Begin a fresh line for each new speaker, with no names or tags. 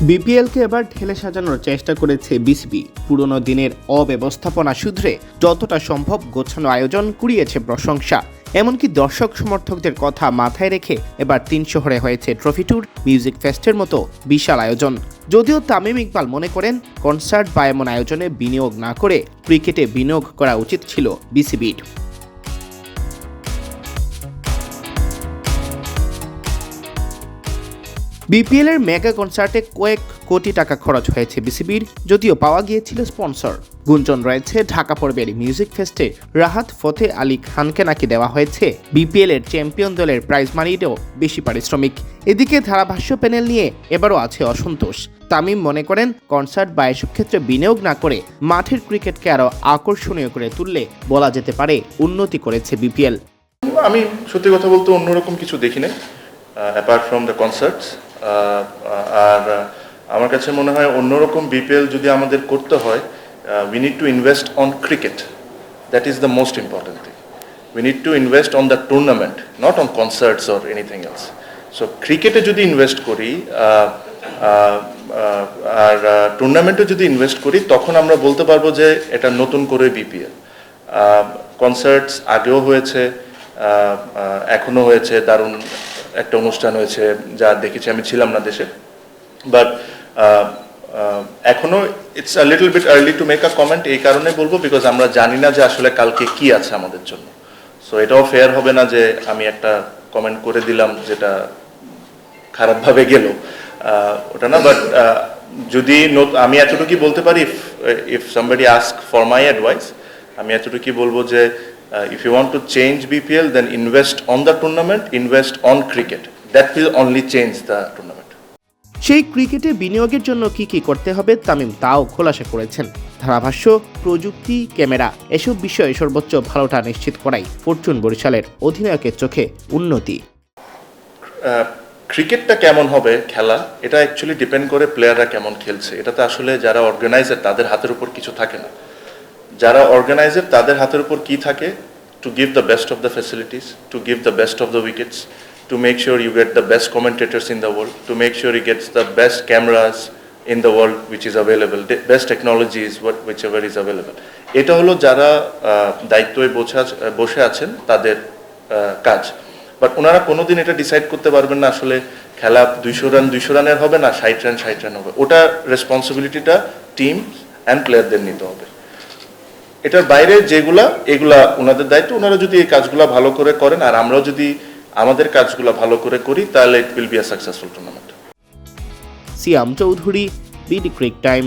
বিপিএলকে এবার ঢেলে সাজানোর চেষ্টা করেছে বিসিবি। পুরনো দিনের অব্যবস্থাপনা শুধরে যতটা সম্ভব গোছানো আয়োজন কুড়িয়েছে প্রশংসা। এমনকি দর্শক সমর্থকদের কথা মাথায় রেখে এবার তিন শহরে হয়েছে ট্রফি ট্যুর, মিউজিক ফেস্টের মতো বিশাল আয়োজন। যদিও তামিম ইকবাল মনে করেন, কনসার্ট বা এমন আয়োজনে বিনিয়োগ না করে ক্রিকেটে বিনিয়োগ করা উচিত ছিল বিসিবির। বিপিএল এর মেগা কনসার্টে কয়েক কোটি টাকা খরচ হয়েছে বিসিবির, যদিও পাওয়া গিয়েছিল স্পন্সর গুঞ্জন রয়েছে, ঢাকা পর্বের মিউজিক ফেস্টে রাহাত ফতে আলী খানকে নাকি দেওয়া হয়েছে। বিপিএল এর চ্যাম্পিয়ন দলের প্রাইজ মানিরও বেশি পারিশ্রমিক। এদিকে ধারাভাষ্য প্যানেল নিয়ে এবারও আছে অসন্তোষ। তামিম মনে করেন কনসার্ট বা এসব ক্ষেত্রে বিনিয়োগ না করে মাঠের ক্রিকেটকে আরও আকর্ষণীয় করে তুললে বলা যেতে পারে উন্নতি করেছে বিপিএল।
আমি সত্যি কথা বলতে অন্যরকম কিছু দেখি নাই অ্যাপার্ট ফ্রম দ্য কনসার্টস আর আমার কাছে মনে হয় অন্যরকম বিপিএল যদি আমাদের করতে হয় we need to invest on cricket that is the most important thing we need to invest on the tournament not on concerts or anything else so ক্রিকেটে যদি ইনভেস্ট করি আর টুর্নামেন্টে যদি ইনভেস্ট করি তখন আমরা বলতে পারব যে এটা নতুন করে বিপিএল কনসার্টস আগেও হয়েছে আহ, হয়েছে দারুণ একটা অনুষ্ঠান হয়েছে যা দেখেছি, আমি ছিলাম না দেশে। বাট এখনও it's a little bit early to make a comment এই কারণে বলব বিকজ আমরা জানি না যে আসলে কালকে কি আছে আমাদের জন্য। সো এটাও ফেয়ার হবে না যে আমি একটা কমেন্ট করে দিলাম যেটা খারাপভাবে গেল। ওটা না বাট যদি আমি এতটুকুই বলতে পারি if if somebody ask for my advice আমি এতটুকুই বলব যে if you want to change BPL then invest on the tournament invest on cricket that will only change the tournament
সেই ক্রিকেটে বিনিয়োগের জন্য কি কি করতে হবে তামিম তাও খোলাসা করেছেন। ধারাভাষ্য প্রযুক্তি ক্যামেরা এসব বিষয়ে সর্বোচ্চ ভালোটা নিশ্চিত করাই ফরচুন বরিশালের অধিনায়কের চোখে উন্নতি।
ক্রিকেটটা কেমন হবে খেলা এটা অ্যাকচুয়ালি ডিপেন্ড করে প্লেয়াররা কেমন খেলছে। এটাতে আসলে যারা অর্গানাইজার তাদের হাতের উপর কিছু থাকে না। যারা অর্গানাইজার তাদের হাতের উপর কি থাকে? To give the best of the facilities to give the best of the wickets to make sure you get the best commentators in the world to make sure you gets the best cameras in the world which is available best technologies whichever is available এটা হলো যারা দায়িত্বে বসে বসে আছেন তাদের কাজ। But ওনারা কোনোদিন এটা ডিসাইড করতে পারবেন না আসলে খেলা দুইশো রান দুইশো রানের হবে না, ষাট রান ষাট রান হবে। ওটা রেসপন্সিবিলিটিটা টিম অ্যান্ড প্লেয়ারদের নিতে হবে। এটার বাইরে যেগুলা, এগুলা ওনাদের দায়িত্ব, ওনারা যদি এই কাজগুলা ভালো করে করেন, আর আমরাও যদি আমাদের কাজগুলা ভালো করে করি, তাহলে it will be a successful tournament
Siam Chowdhury, BD cric time.